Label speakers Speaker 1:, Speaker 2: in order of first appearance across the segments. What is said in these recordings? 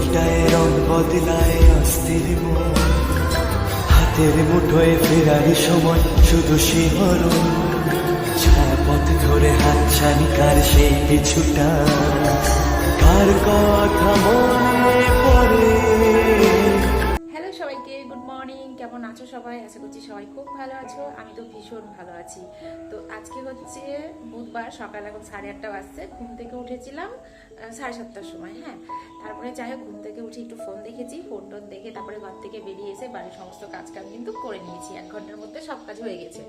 Speaker 1: উল্টায় রং বদলায় অস্থির হাতের মুঠোয় ফেরার সময় শুধু শিহরণ। ছায়াপথ ধরে হাত ছানিকার সেই কিছুটা। কার কথা মনে পড়ে?
Speaker 2: গুড মর্নিং কেমন আছো সবাই? আশা করছি সবাই খুব ভালো আছো। আমি তো ভীষণ ভালো আছি। তো আজকে হচ্ছে বুধবার, সকাল এখন সাড়ে আটটা বাজছে। ঘুম থেকে উঠেছিলাম। সাড়ে সাতটার সময় হ্যাঁ? তারপরে যাই হোক, ঘুম থেকে উঠে একটু ফোন দেখেছি ফোন টোন দেখে তারপরে ঘর থেকে বেরিয়ে এসে বাড়ির সমস্ত কাজ কাম কিন্তু করে নিয়েছি। এক ঘণ্টার মধ্যে সব কাজ হয়ে গেছে।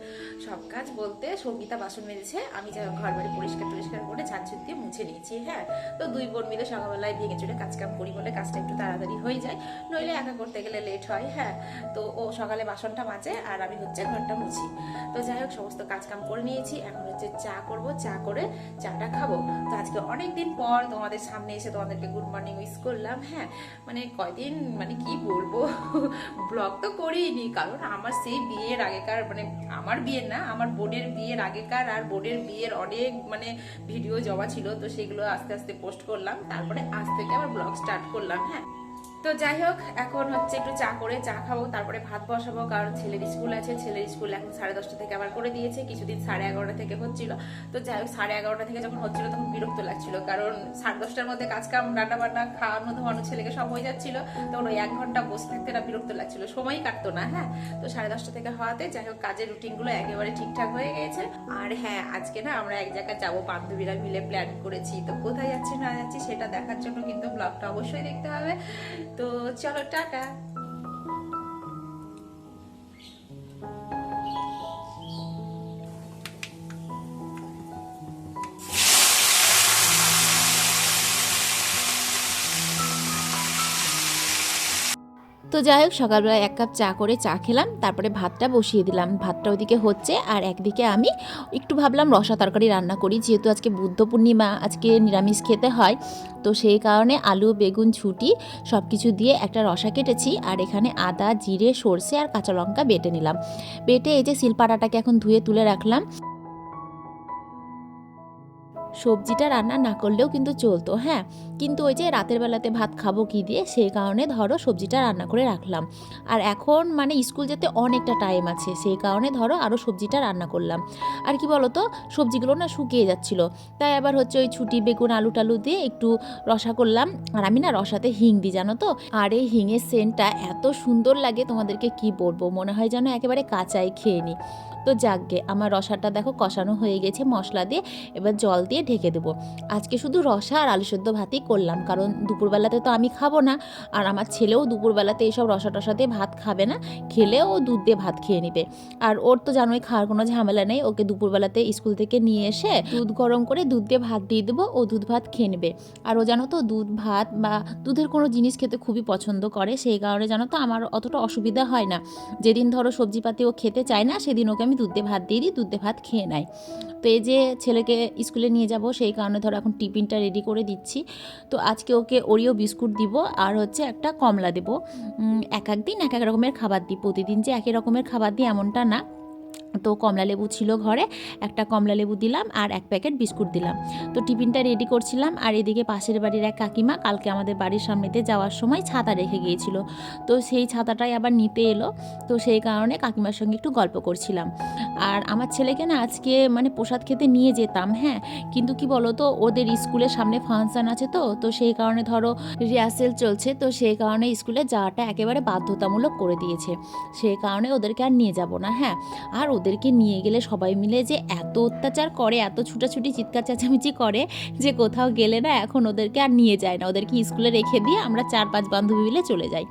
Speaker 2: সব কাজ বলতে সঙ্গীতা বাসন মেরেছে আমি যা ঘর বাড়ি পরিষ্কার টরিষ্কার করে ঝাড়ঝুট দিয়ে মুছে নিয়েছি হ্যাঁ? তো দুই বোন মিলে সকালবেলায় ভেঙে চুড়ে কাজ কাম করি বলে কাজটা একটু তাড়াতাড়ি হয়ে যায়। নইলে একা করতে গেলে লেট হয় হ্যাঁ? তো ও সকালে বাসনটা মাজে আর আমি হচ্ছে ঘরটা মুছি। তো যাই হোক, সমস্ত কাজ কাম করে নিয়েছি। এখন হচ্ছে চা করব, চা করে চাটা খাব। তো আজকে অনেক দিন পর তোমাদের সামনে এসে তোমাদেরকে গুড মর্নিং উইস করলাম। হ্যাঁ মানে কয়দিন মানে কি বলব? ব্লগ তো করিনি, কারণ আমার সেই বিয়ের আগেকার মানে আমার বিয়ের না, আমার বোনের বিয়ের আগেকার আর বোনের বিয়ের অনেক মানে ভিডিও জমা ছিল, তো সেগুলো আস্তে আস্তে পোস্ট করলাম। তারপরে আজ থেকে আবার ব্লগ স্টার্ট করলাম হ্যাঁ। তো যাই হোক, এখন হচ্ছে একটু চা করে চা খাব, তারপরে ভাত বসাবো, কারণ ছেলের স্কুল আছে, ছেলের স্কুল এখন সাড়ে দশটা থেকে আবার করে দিয়েছে, কিছুদিন সাড়ে এগারোটা থেকে হচ্ছিল। তো যাই হোক, সাড়ে এগারোটা থেকে যখন হচ্ছিল তখন বিরক্ত লাগছিল, কারণ সাড়ে দশটার মধ্যে কাজ কাম রান্না বান্না খাওয়ানো, ধোয়ানো ছেলেকে সব হয়ে যাচ্ছিল। তখন ওই এক ঘণ্টা বসে থাকতে না বিরক্ত লাগছিল, সময়ই কাটতো না হ্যাঁ? তো সাড়ে দশটা থেকে হওয়াতে যাই হোক, কাজের রুটিনগুলো একেবারে ঠিকঠাক হয়ে গেছে। আর হ্যাঁ আজকে না আমরা এক জায়গায় যাব, বান্ধবীরা মিলে প্ল্যান করেছি। তো কোথায় যাচ্ছি, না যাচ্ছি সেটা দেখার জন্য কিন্তু ব্লগটা অবশ্যই দেখতে হবে। তো চলো টাটা। তো যাই হোক সকালবেলা এক কাপ চা করে চা খেলাম, তারপরে ভাতটা বসিয়ে দিলাম। ভাতটা ওদিকে হচ্ছে, আর একদিকে আমি একটু ভাবলাম রসা তরকারি রান্না করি, যেহেতু আজকে বুদ্ধ পূর্ণিমা, আজকে নিরামিষ খেতে হয়। তো সেই কারণে আলু, বেগুন, ছুটি সব কিছু দিয়ে একটা রসা কেটেছি, আর এখানে আদা, জিরে, সর্ষে আর কাঁচা লঙ্কা বেটে নিলাম। বেটে এই যে শিলপাটাটাকে এখন ধুয়ে তুলে রাখলাম। সবজিটা রান্না না করলেও কিন্তু চলতো হ্যাঁ। কিন্তু ওই যে রাতের বেলাতে ভাত খাব কি দিয়ে, সেই কারণে ধরো সবজিটা রান্না করে রাখলাম। আর এখন মানে স্কুল যেতে অনেকটা টাইম আছে, সেই কারণে ধরো আরও সবজিটা রান্না করলাম। আর কি বলো তো সবজিগুলো না শুকিয়ে যাচ্ছিল। তাই আবার হচ্ছে ওই ছুটি বেগুন, আলু টালু দিয়ে একটু রসা করলাম। আর আমি না রসাতে হিং দিই, জানো তো? আর এই হিঙের সেন্টটা এত সুন্দর লাগে, তোমাদেরকে কি বলব? মনে হয় যেন একেবারে কাঁচাই খেয়ে নিই তো যাকগে, আমার রসাটা দেখো কষানো হয়ে গেছে মশলা দিয়ে, এবার জল দিয়ে ঢেকে দেবো। আজকে শুধু রসা আর আলু সেদ্ধ ভাতই করলাম, কারণ দুপুরবেলাতে তো আমি খাব না, আর আমার ছেলেও দুপুরবেলাতে এইসব রসা টসা দিয়ে ভাত খাবে না, খেলেও দুধ দিয়ে ভাত খেয়ে নেবে। আর ওর তো জানোই খাওয়ার কোনো ঝামেলা নেই, ওকে দুপুরবেলাতে স্কুল থেকে নিয়ে এসে দুধ গরম করে দুধ দিয়ে ভাত দিয়ে দেবো, ও দুধ ভাত খেয়ে নেবে। আর ও জানো তো দুধ ভাত বা দুধের কোনো জিনিস খেতে খুবই পছন্দ করে, সেই কারণে জানো তো আমার অতটা অসুবিধা হয় না। যেদিন ধরো সবজিপাতি ও খেতে চায় না, সেদিন ওকে আমি দুধ দুধে ভাত দিয়ে দিই, দুধে ভাত খেয়ে নেয়। তো এই যে ছেলেকে স্কুলে নিয়ে যাব, সেই কারণে ধরো এখন টিফিনটা রেডি করে দিচ্ছি। তো আজকে ওকে ওরিও বিস্কুট দিব আর হচ্ছে একটা কমলা দেব। এক এক দিন এক এক রকমের খাবার দিই। প্রতিদিন যে একই রকমের খাবার দিই এমনটা না। তো কমলা লেবু ছিল ঘরে, একটা কমলা লেবু দিলাম আর এক প্যাকেট বিস্কুট দিলাম। তো টিফিনটা রেডি করছিলাম আর এদিকে পাশের বাড়ির এক কাকিমা কালকে আমাদের বাড়ির সামনেতে যাওয়ার সময় ছাতা রেখে গিয়েছিল। তো সেই ছাতাটাই আবার নিতে এলো। তো সেই কারণে কাকিমার সঙ্গে একটু গল্প করছিলাম। আর আমার ছেলেকে না আজকে মানে প্রসাদ খেতে নিয়ে যেতাম হ্যাঁ। কিন্তু কি বলো তো ওদের স্কুলের সামনে ফাংশন আছে তো তো সেই কারণে ধরো রিহার্সেল চলছে, তো সেই কারণে স্কুলে যাওয়াটা একেবারে বাধ্যতামূলক করে দিয়েছে। সেই কারণে ওদেরকে আর নিয়ে যাব না হ্যাঁ। আর ওদেরকে নিয়ে গেলে সবাই মিলে যে এত অত্যাচার করে, এত ছুটাছুটি, চিৎকার চেঁচামেচি করে যে কোথাও গেলে না এখন ওদেরকে আর নিয়ে যায় না। ওদেরকে স্কুলে রেখে দিয়ে আমরা চার পাঁচ বান্ধবী মিলে চলে যাই।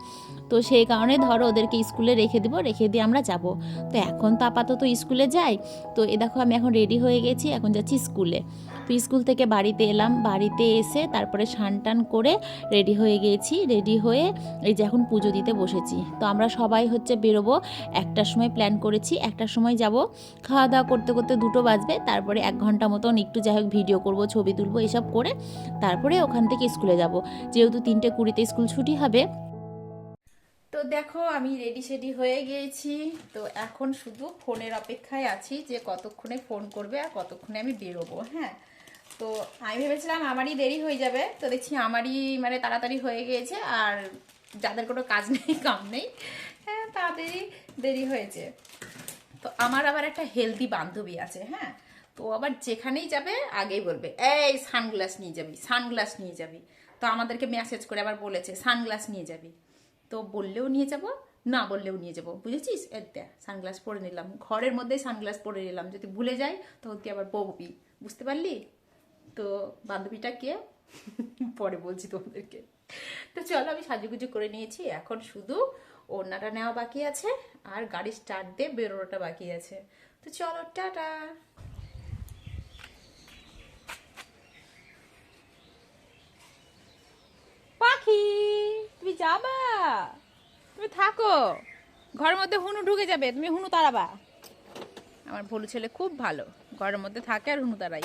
Speaker 2: তো সেই কারণে ধরো ওদেরকে স্কুলে রেখে দিব, রেখে দিয়ে আমরা যাব। তো এখন তো আপাতত স্কুলে যাই। তো এ দেখো আমি এখন রেডি হয়ে গেছি, এখন যাচ্ছি স্কুলে। স্কুল থেকে বাড়িতে এলাম। বাড়িতে এসে তারপরে স্নান টান করে রেডি হয়ে গিয়েছি রেডি হয়ে এই যে এখন পুজো দিতে বসেছি। তো আমরা সবাই হচ্ছে বেরোবো। একটার সময় প্ল্যান করেছি, একটার সময় যাব। খাওয়া দাওয়া করতে করতে দুটো বাজবে। তারপরে এক ঘণ্টা মতন একটু যাই হোক ভিডিও করব, ছবি তুলবো, এসব করে তারপরে ওখান থেকে স্কুলে যাব। যেহেতু তিনটে কুড়িতে স্কুল ছুটি হবে। তো দেখো, আমি রেডি সেডি হয়ে গিয়েছি। তো এখন শুধু ফোনের অপেক্ষায় আছি যে কতক্ষণে ফোন করবে আর কতক্ষণে আমি বেরোবো হ্যাঁ? তো আমি ভেবেছিলাম আমারই দেরি হয়ে যাবে। তো দেখছি আমারই মানে তাড়াতাড়ি হয়ে গিয়েছে আর যাদের কোনো কাজ নেই, কাম নেই হ্যাঁ তাড়াতাড়ি দেরি হয়েছে। তো আমার আবার একটা হেলদি বান্ধবী আছে হ্যাঁ তো আবার যেখানেই যাবে আগেই বলবে, এই সানগ্লাস নিয়ে যাবি সানগ্লাস নিয়ে যাবি। তো আমাদেরকে মেসেজ করে আবার বলেছে সানগ্লাস নিয়ে যাবি। তো বললেও নিয়ে যাব, না বললেও নিয়ে যাব, বুঝেছিস? এ দেখ সানগ্লাস পরে নিলাম, ঘরের মধ্যেই সানগ্লাস পরে নিলাম, যদি ভুলে যাই তখন তুই আবার বকবি, বুঝতে পারলি? তো বান্ধবীটা কে পরে বলছি তোমাদেরকে। তো চলো, আমি সাজুগুজু করে নিয়েছি। এখন শুধু ওড়নাটা নেওয়া বাকি আছে আর গাড়ি স্টার্ট দিয়ে বেরোনোটা বাকি আছে। তো চলো, টাটা। পাখি, তুমি যাবা? তুমি থাকো। ঘরের মধ্যে হুনু ঢুকে যাবে, তুমি হুনু তাড়াবা। আমার ভলু ছেলে খুব ভালো। ঘরের মধ্যে থাকে আর হুনু তাড়াই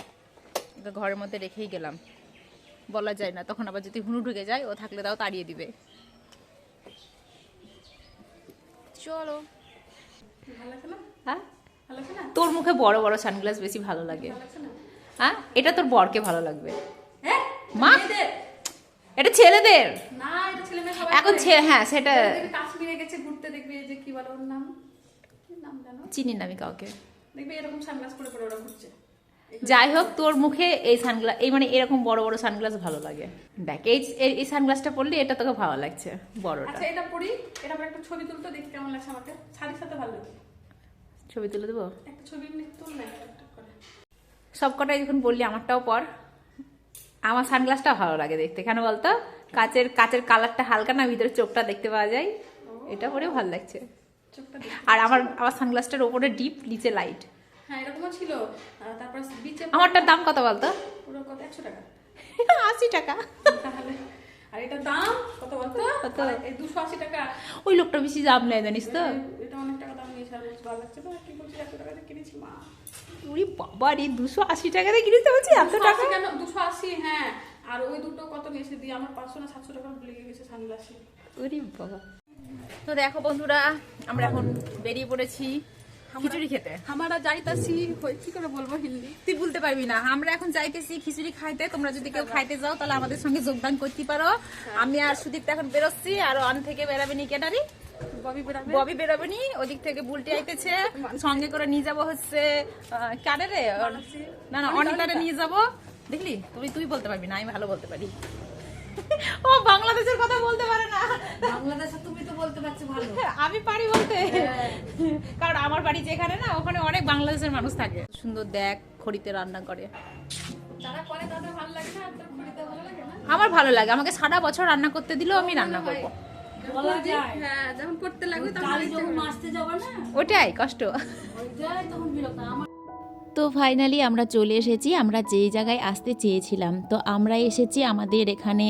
Speaker 2: ওকে ঘরের মধ্যে রেখেই গেলাম। বলা যায় না তখন আবার যদি হুনু ঢুকে যায় ও থাকলে তাও তাড়িয়ে দিবে। চলো। হ্যাঁ? তোর মুখে বড় বড় সানগ্লাস বেশি ভালো লাগে। হ্যাঁ? এটা তোর বরকে ভালো লাগবে। মা! এটা ছেলেদের? এখন হ্যাঁ সেটা
Speaker 3: দেখবি কাশ্মীরে গেছে ঘুরতে দেখবি যে কি বলে ওর নাম? কি নাম জানো
Speaker 2: চিনি না আমি কাউকে।
Speaker 3: দেখবি এরকম সানগ্লাস পরে পরে ওরা ঘুরছে।
Speaker 2: যাই হোক তোর মুখে এই সানগ্লাস এই মানে এরকম বড় বড় সানগ্লাস ভালো লাগে। দেখ এই এই- সানগ্লাসটা পরলে এটা তোকে ভালো লাগছে বড়টা।
Speaker 3: আচ্ছা এটা পরি। এটা একটা ছবি তুলতে দেখতে কেমন লাগছে আমাকে। শাড়ির সাথে ভালো লাগে।
Speaker 2: ছবি তুলে দেবো?
Speaker 3: একটা ছবি তুল না
Speaker 2: সব কটাই যখন বললি আমারটাও পর। আমার সানগ্লাসটা ভালো লাগে দেখতে। কেন বলতো? কাচের কাচের কালারটা হালকা না ভিতরে চোখটা দেখতে পাওয়া যায়। এটা পরেও ভালো লাগছে। আর আমার আমার সানগ্লাসটার ওপরে ডিপ নিচে লাইট
Speaker 3: হ্যাঁ এরকমও ছিল। আহ, তারপর বিচে
Speaker 2: আমারটার দাম কত বলতো?
Speaker 3: পুরো কত? একশো টাকা।
Speaker 2: আশি টাকা।
Speaker 3: তাহলে আর এটা দাম কত বলতো?
Speaker 2: কত?
Speaker 3: দুশো আশি টাকা।
Speaker 2: ওই লোকটা বেশি দাম নেয় জানিস তো?
Speaker 3: এটা অনেক টাকা দাম নিয়েছে আর বলছি ভালো লাগছে তো? কি বলছি একশো টাকা কিনেছি মা।
Speaker 2: ওরে বাবা রে দুশো আশি টাকা দিয়ে কিনতে বলছি এত টাকা?
Speaker 3: কেন? দুশো আশি হ্যাঁ। আর ওই দুটো কত নিয়েছে? দিয়ে আমার পাঁচশো না সাতশো টাকা লেগে গেছে সানগ্লাসে
Speaker 2: ওরে বাবা। তো দেখো বন্ধুরা আমরা এখন বেরিয়ে পড়েছি খিচুড়ি খেতে।
Speaker 3: আমরা যাইতাছি কি করে বলব হিন্দি?
Speaker 2: তুই বলতে পারবি না। আমরা এখন যাইতেছি খিচুড়ি খাইতে। তোমরা যদি কেউ খাইতে যাও তাহলে আমাদের সঙ্গে যোগদান করতে পারো। আমি আর সুদীপ্তা এখন বেরোচ্ছি আর অন থেকে বেরাবে নি কেনারি
Speaker 3: ববি
Speaker 2: বেরোবে। নি ওদিক থেকে বুলটি আইতেছে। সঙ্গে করে নিয়ে যাব হচ্ছে কারে রে? না না অনিতারে নিয়ে যাব। দেখলি? তুই তুই বলতে পারবি না আমি ভালো বলতে পারি। ও বাংলাদেশের কথা বলতে পারে না।
Speaker 3: বাংলাদেশে তুমি তো বলতে পারছ ভালো।
Speaker 2: আমি পারি বলতে। কারণ আমার বাড়ি যেখানে না ওখানে অনেক বাংলাদেশের মানুষ থাকে। সুন্দর দেখ খড়িতে রান্না করে।
Speaker 3: যারা করে তাদের ভালো লাগে না তোর ঘুরিতে ভালো লাগে না?
Speaker 2: আমার ভালো লাগে। আমাকে সারা বছর রান্না করতে দিলেও আমি রান্না করব।
Speaker 3: বলা যায়। হ্যাঁ যখন করতে লাগবে তখন যখন মাসতে যাবে না?
Speaker 2: ওটাই কষ্ট।
Speaker 3: তখন বিরক্ত আমার
Speaker 4: তো ফাইনালি আমরা চলে এসেছি, আমরা যেই জায়গায় আসতে চেয়েছিলাম। তো আমরা এসেছি আমাদের এখানে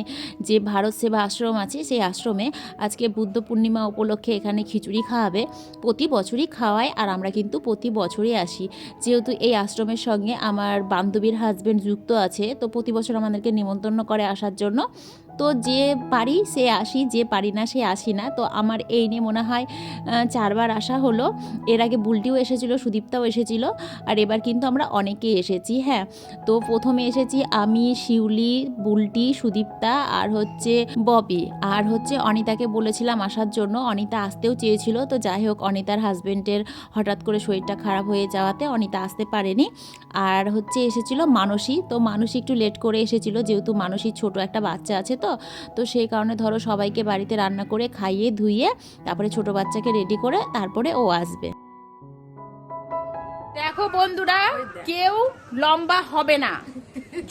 Speaker 4: যে ভারত সেবা আশ্রম আছে, সেই আশ্রমে আজকে বুদ্ধ পূর্ণিমা উপলক্ষে এখানে খিচুড়ি খাওয়াবে। প্রতি বছরই খাওয়ায় আর আমরা কিন্তু প্রতি বছরই আসি। যেহেতু এই আশ্রমের সঙ্গে আমার বান্ধবীর হাজবেন্ড যুক্ত আছে, তো প্রতি বছর আমাদেরকে নিমন্ত্রণ করে আসার জন্য। তো যে পারি সে আসি, যে পারি না সে আসি না। তো আমার এই নিয়ে মনে হয় চারবার আসা হলো। এর আগে বুলটিও এসেছিল, সুদীপ্তাও এসেছিল, আর এবার কিন্তু আমরা অনেকেই এসেছি হ্যাঁ। তো প্রথমে এসেছি আমি, শিউলি, বুলটি, সুদীপ্তা, আর হচ্ছে ববি। আর হচ্ছে অনিতাকে বলেছিলাম আসার জন্য, অনিতা আসতেও চেয়েছিল। তো যাই হোক, অনিতার হাজবেন্ডের হঠাৎ করে শরীরটা খারাপ হয়ে যাওয়াতে অনিতা আসতে পারেনি। আর হচ্ছে এসেছিল মানসী। তো মানসী একটু লেট করে এসেছিল, যেহেতু মানসীর ছোট একটা বাচ্চা আছে তো? তো সেই কারণে ধরো সবাইকে বাড়িতে রান্না করে খাইয়ে ধুইয়ে তারপরে ছোট বাচ্চাকে রেডি করে তারপরে ও আসবে।
Speaker 2: দেখো বন্ধুরা কেউ লম্বা হবে না।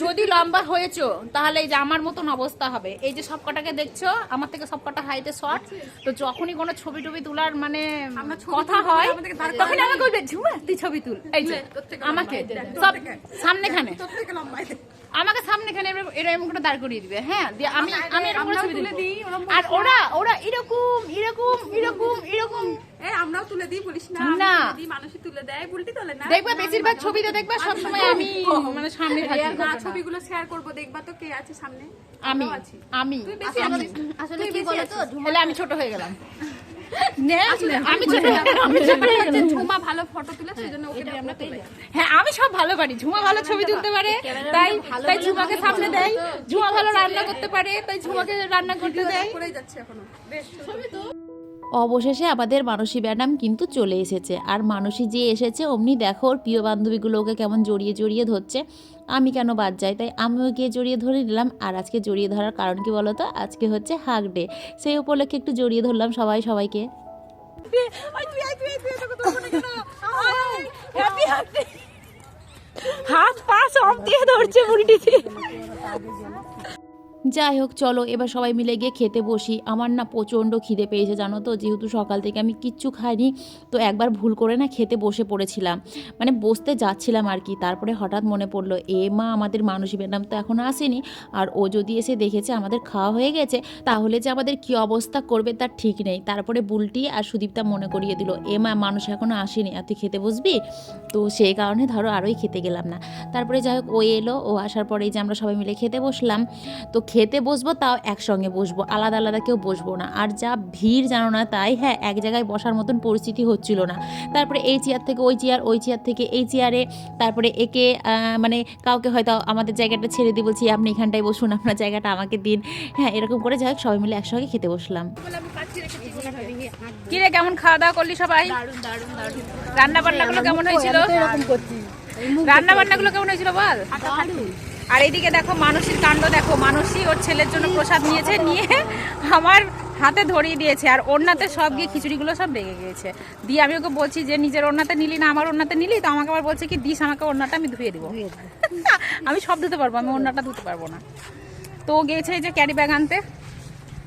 Speaker 2: যদি লম্বা হয়েছো তাহলে এই যে আমার মতন অবস্থা হবে। এই যে সব কটাকে দেখছ আমার থেকে সব কটা হাইটে শর্ট তো যখনই কোনো ছবি টবি তোলার মানে
Speaker 3: আমরা
Speaker 2: কথা হয় তখন আমাকে তুই ছবি তুল। এই যে আমাকে। সব সামনেখানে। আমাকে সামনেখানে এরকম- এরকম করে দাঁড় করিয়ে দিবে। হ্যাঁ দিয়ে আমি আমি এরকম করে ছবি।
Speaker 3: দিই,
Speaker 2: আর ওরা ওরা এরকম এরকম এরকম এরকম।
Speaker 3: আমরাও তুলে দিই বলিস না তুলে মানুষই তুলে দেয় তোলে না।
Speaker 2: দেখবা বেশিরভাগ ছবিতে দেখবা সবসময় আমি মানে সামনে থাকি।
Speaker 3: না। ছবিগুলো শেয়ার করব দেখবা তো কে আছে সামনে।
Speaker 2: আমি
Speaker 3: আছি।
Speaker 2: আমি।
Speaker 4: আসলে কি বলতো?
Speaker 2: আমি ছোট হয়ে গেলাম।
Speaker 5: আমি ছোট আমি ছোট
Speaker 3: হচ্ছে ঝুমা ভালো ফটো তুলে সেই জন্য ওকে দিয়ে আমরা তুলে
Speaker 5: হ্যাঁ আমি সব ভালো পারি ঝুমা ভালো ছবি তুলতে পারে তাই তাই ঝুমাকে সামনে দেয়। ঝুমা ভালো রান্না করতে পারে তাই ঝুমাকে রান্না করতে দেয়।
Speaker 3: যাচ্ছে এখনও। বেশ
Speaker 2: অবশেষে আমাদের মানসী ম্যাডাম কিন্তু চলে এসেছে। আর মানসী যে এসেছে, অমনি দেখো ওর প্রিয় বান্ধবীগুলো ওকে কেমন জড়িয়ে জড়িয়ে ধরছে। আমি কেন বাদ যাই? তাই আমিও গিয়ে জড়িয়ে ধরে নিলাম। আর আজকে জড়িয়ে ধরার কারণ কি বলো তো আজকে হচ্ছে হাগ ডে। সেই উপলক্ষে একটু জড়িয়ে ধরলাম সবাই সবাইকে। হাত পা সব দিয়ে ধরছে বুড়িটিতে যাই হোক, চলো, এবার সবাই মিলে গিয়ে খেতে বসি। আমার না প্রচণ্ড খিদে পেয়েছে, জানো তো? যেহেতু সকাল থেকে আমি কিচ্ছু খাইনি, তো একবার ভুল করে না খেতে বসে পড়েছিলাম। মানে বসতে যাচ্ছিলাম আর কি, তারপরে হঠাৎ মনে পড়ল, এ মা, আমাদের মানসী ম্যাডাম তো এখনও আসেনি। আর ও যদি এসে দেখেছে আমাদের খাওয়া হয়ে গেছে, তাহলে যে আমাদের কী অবস্থা করবে তার ঠিক নেই। তারপরে বুলটি আর সুদীপটা মনে করিয়ে দিল, এ মা, মানুষ এখনও আসেনি, আর তুই খেতে বসবি? তো সেই কারণে ধরো আরোই খেতে গেলাম না। তারপরে যাই হোক, ও এলো, ও আসার পরেই যে আমরা সবাই মিলে খেতে বসলাম, তো খেতে বসবো তাও একসঙ্গে বসবো। আলাদা আলাদা কেউ বসবো না। আর যা ভিড় জানো না তাই? হ্যাঁ এক জায়গায় বসার মতন পরিস্থিতি হচ্ছিল না। তারপরে এই চেয়ার থেকে ওই চেয়ার ওই চেয়ার থেকে এই চেয়ারে তারপরে একে মানে কাউকে হয়তো আমাদের জায়গাটা ছেড়ে দিয়ে বলছি আপনি এখানটায় বসুন আপনার জায়গাটা আমাকে দিন। হ্যাঁ এরকম করে যাই হোক সবাই মিলে একসঙ্গে খেতে বসলাম।
Speaker 5: কি রে কেমন খাওয়া দাওয়া করলি সবাই? রান্না বান্নাগুলো কেমন হয়েছিল? রান্না বান্নাগুলো কেমন হয়েছিল বল? আর এইদিকে দেখো মানসীর কাণ্ড দেখো মানসী ওর ছেলের জন্য প্রসাদ নিয়েছে নিয়ে আমার হাতে ধরিয়ে দিয়েছে আর ওড়নাতে সব গিয়ে খিচুড়িগুলো সব লেগে গিয়েছে। দিয়ে আমি ওকে বলছি যে নিজের ওড়নাতে নিলি না আমার ওড়নাতে নিলি? তো আমাকে আবার বলছে কি দিস আমাকে ওড়নাটা আমি ধুয়ে দেবো। আমি সব ধুতে পারব আমি ওড়নাটা ধুতে পারব না। তো এই যে ক্যারি ব্যাগ আনতে।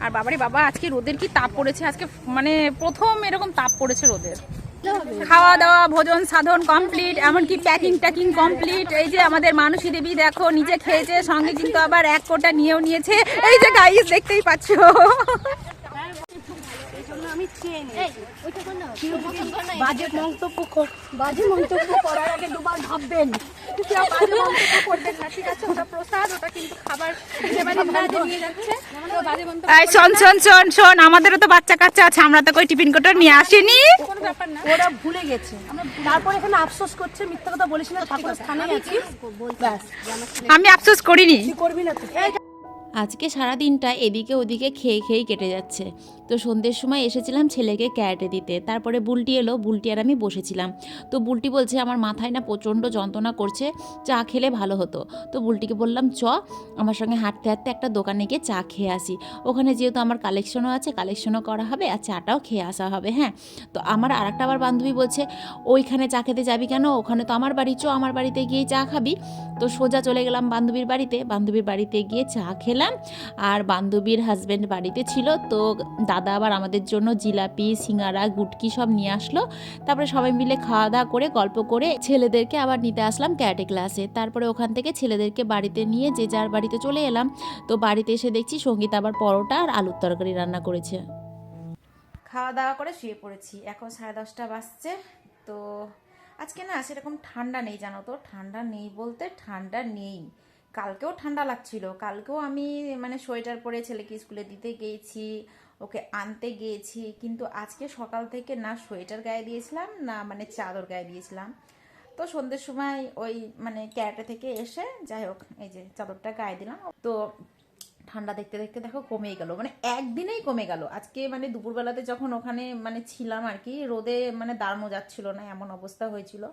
Speaker 5: আর বাবারে বাবা আজকে রোদের কি তাপ পড়েছে? আজকে মানে প্রথম এরকম তাপ পড়েছে রোদের। খাওয়া দাওয়া ভোজন সাধন কমপ্লিট এমনকি প্যাকিং ট্যাকিং কমপ্লিট এই যে আমাদের মানসী দেবী, দেখো, নিজে খেয়েছে, সঙ্গে কিন্তু আবার এক কোটা নিয়েও নিয়েছে। এই যে গাইস দেখতেই পাচ্ছ।
Speaker 4: বাজে মন্তব্য কর- বাজে মন্তব্য করার আগে দুবার ভাববেন।
Speaker 3: করবেন না ঠিক আছে? ওটা প্রসাদ ওটা কিন্তু খাবার নিয়ে যাচ্ছে। তো বাজে মন্তব্য
Speaker 5: এই শোন শোন শোন শোন আমাদেরও তো বাচ্চা কাচ্চা আছে আমরা তো কই টিফিন কোটার নিয়ে আসিনি?
Speaker 3: কোনো ব্যাপার না।
Speaker 4: ওরা ভুলে গেছে। তারপর এখানে আফসোস করছে মিথ্যা কথা বলিস না ঠাকুরের স্থানে আছিস
Speaker 5: আমি আফসোস করিনি।
Speaker 4: করবি না
Speaker 2: আজকে সারা দিনটা এদিকে ওদিকে খেয়ে খেয়েই কেটে যাচ্ছে। তো সন্ধ্যের সময় এসেছিলাম ছেলেকে ক্যারেটে দিতে। তারপরে বুলটি এলো, বুলটি আর আমি বসেছিলাম। তো বুলটি বলছে, আমার মাথায় না প্রচণ্ড যন্ত্রণা করছে, চা খেলে ভালো হতো। তো বুলটিকে বললাম, চ, আমার সঙ্গে হাঁটতে হাঁটতে একটা দোকানে গিয়ে চা খেয়ে আসি। ওখানে যেহেতু আমার কালেকশনও আছে কালেকশনও করা হবে আর চাটাও খেয়ে আসা হবে হ্যাঁ? তো আমার আর একটা আবার বান্ধবী বলছে, ওইখানে চা খেতে যাবি কেন? ওখানে তো আমার বাড়ি, চ, আমার বাড়িতে গিয়ে চা খাবি। তো সোজা চলে গেলাম বান্ধবীর বাড়িতে। বান্ধবীর বাড়িতে গিয়ে চা খেলাম। আর বান্ধবীর হাজব্যান্ড বাড়িতে ছিল, তো দাদা আবার আমাদের জন্য জিলাপি, সিঙ্গারা, গুটকি সব নিয়ে আসলো। তারপরে সবাই মিলে খাওয়া দাওয়া করে, গল্প করে ছেলেদেরকে আবার নিতে আসলাম ক্যারাটে ক্লাসে তারপরে ওখান থেকে ছেলেদেরকে বাড়িতে নিয়ে যে যার বাড়িতে চলে এলাম। তো বাড়িতে এসে দেখছি সংগীত আবার পরোটা আর আলুর তরকারি রান্না করেছে।
Speaker 5: খাওয়া দাওয়া করে শুয়ে পড়েছি। এখন সাড়ে দশটা বাজছে। তো আজকে না সেরকম ঠান্ডা নেই, জানো তো? ঠান্ডা নেই বলতে ঠান্ডা নেই। কালকেও ঠান্ডা লাগছিল। কালকেও আমি মানে সোয়েটার পরে ছেলেকে স্কুলে দিতে গিয়েছি ওকে আনতে গিয়েছি কিন্তু আজকে সকাল থেকে না সোয়েটার গায়ে দিয়েছিলাম, না মানে চাদর গায়ে দিয়েছিলাম। তো সন্ধ্যের সময় ওই মানে ক্যারাটে থেকে এসে যাই হোক, এই যে চাদরটা গায়ে দিলাম। তো ঠান্ডা দেখতে দেখতে দেখো কমেই গেল মানে একদিনেই কমে গেল। আজকে মানে দুপুরবেলাতে যখন ওখানে মানে ছিলাম আর কি, রোদে মানে দাঁড়ানো যাচ্ছিল না, এমন অবস্থা হয়েছিল।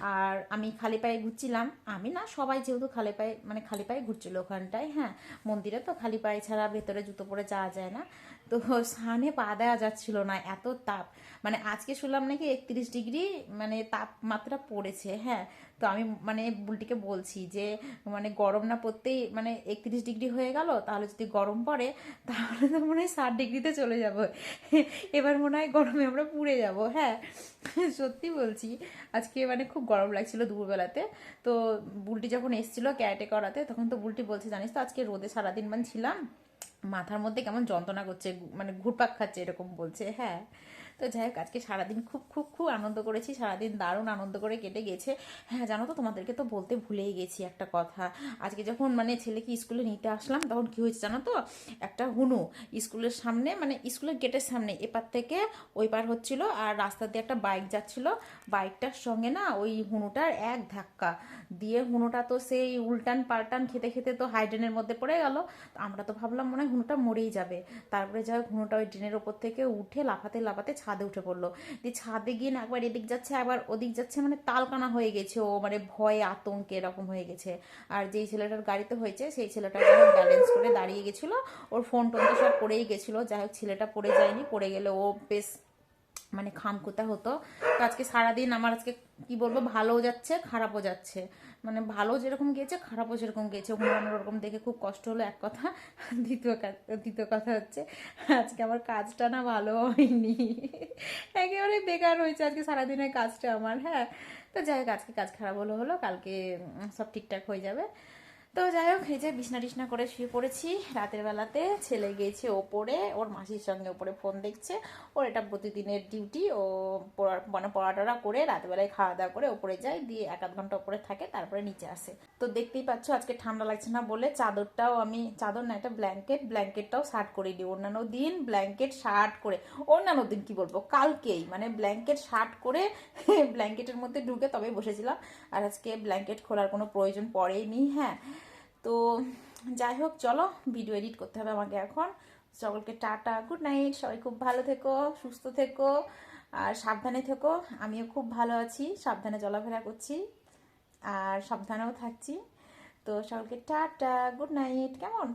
Speaker 5: আর আমি খালি পায়ে ঘুরছিলাম। আমি না, সবাই যেহেতু খালি পায়ে মানে খালি পায়ে ঘুরছিল ওখানটায় হ্যাঁ মন্দিরে তো খালি পায়ে ছাড়া ভেতরে জুতো পরে যাওয়া যায় না। তো সানে পা দেওয়া যাচ্ছিল না, এত তাপ। মানে আজকে শুনলাম নাকি একত্রিশ ডিগ্রি মানে তাপমাত্রা পড়েছে হ্যাঁ। তো আমি মানে বুলটিকে বলছি যে মানে গরম না পড়তেই মানে একত্রিশ ডিগ্রি হয়ে গেল, তাহলে যদি গরম পড়ে, তাহলে তো মনে হয় ষাট ডিগ্রিতে চলে যাব। এবার মনে হয় গরমে আমরা পুড়ে যাব হ্যাঁ। সত্যি বলছি, আজকে মানে খুব গরম লাগছিল দুপুরবেলাতে। তো বুলটি যখন এসেছিল ক্যারেটে করাতে, তখন তো বুলটি বলছে, জানিস তো আজকে রোদে সারাদিন মান ছিলাম। মাথার মধ্যে কেমন যন্ত্রণা করছে মানে ঘুরপাক খাচ্ছে এরকম বলছে হ্যাঁ।
Speaker 2: তো যাই হোক, আজকে সারাদিন খুব খুব খুব আনন্দ করেছি, সারাদিন দারুণ আনন্দ করে কেটে গেছে। হ্যাঁ জানো তো, তোমাদেরকে তো বলতে ভুলেই গেছি একটা কথা। আজকে যখন মানে ছেলেকে স্কুলে নিতে আসলাম, তখন কি হয়েছে জানো তো, একটা হুনু স্কুলের সামনে মানে স্কুলের গেটের সামনে, এপার থেকে ওই পার হচ্ছিল, আর রাস্তা দিয়ে একটা বাইক যাচ্ছিল। বাইকটার সঙ্গে না, ওই হুনুটার এক ধাক্কা। দিয়ে হুনোটা তো সেই উল্টান পাল্টান খেতে খেতে তো হাইড্রেনের মধ্যে পড়ে গেল। আমরা তো ভাবলাম মনে হয় হুনুটা মরেই যাবে। তারপরে যাই হোক, হুনুটা ওই ড্রেনের ওপর থেকে উঠে লাফাতে লাফাতে ছাদে উঠে পড়ল। দিয়ে ছাদে গিয়ে না একবার এদিক যাচ্ছে, আবার ওদিক যাচ্ছে মানে তালকানা হয়ে গেছে। ও মানে ভয়ে আতঙ্কে এরকম হয়ে গেছে। আর যেই ছেলেটার গাড়িতে হয়েছে, সেই ছেলেটা যাই হোক ব্যালেন্স করে দাঁড়িয়ে গেছিল। ওর ফোন টোন তো সব পড়েই গেছিল। যাই হোক, ছেলেটা পড়ে যায়নি। পড়ে গেলে ও বেশ মানে খামকুতা হতো। তো আজকে সারাদিন আমার আজকে কি বলব, ভালোও যাচ্ছে, খারাপও যাচ্ছে। মানে ভালো যেরকম গিয়েছে, খারাপও যেরকম গিয়েছে। ঘুমানোর ওরকম দেখে খুব কষ্ট হলো, এক কথা। দ্বিতীয় দ্বিতীয় কথা হচ্ছে, আজকে আমার কাজটা না ভালো হয়নি। একেবারে বেকার হয়েছে আজকে সারাদিনের কাজটা আমার হ্যাঁ। তো যাই হোক, আজকে কাজ খারাপ হলো হলো, কালকে সব ঠিকঠাক হয়ে যাবে। তো যাই হোক, এই যে বিছনা টিছনা করে শুয়ে পড়েছি। রাতের বেলাতে ছেলে গিয়েছে ওপরে, ওর মাসির সঙ্গে ওপরে ফোন দেখছে। ওর এটা প্রতিদিনের ডিউটি ও পড়া- মানে পড়াটরা করে রাতবেলায় খাওয়া দাওয়া করে ওপরে যায়, দিয়ে এক আধ ঘণ্টা ওপরে থাকে, তারপরে নিচে আসে। তো দেখতেই পাচ্ছ, আজকে ঠান্ডা লাগছে না বলে চাদরটাও আমি, চাদর না একটা ব্ল্যাঙ্কেট ব্ল্যাঙ্কেটটাও শার্ট করে দিই। অন্যান্য দিন ব্ল্যাঙ্কেট শার্ট করে, অন্যান্য দিন কি বলব, কালকেই মানে ব্ল্যাঙ্কেট শার্ট করে ব্ল্যাঙ্কেটের মধ্যে ঢুকে তবেই বসেছিলাম। আর আজকে ব্ল্যাঙ্কেট খোলার কোনো প্রয়োজন পড়েনি হ্যাঁ। তো যাই হোক চলো ভিডিও এডিট করতে হবে আমাকে এখন। সকলকে টাটা গুড নাইট সবাই খুব ভালো থেকো, সুস্থ থেকো, আর সাবধানে থেকো। আমিও খুব ভালো আছি, সাবধানে চলাফেরা করছি, আর সাবধানেও থাকছি। তো সকলকে টাটা গুড নাইট কেমন?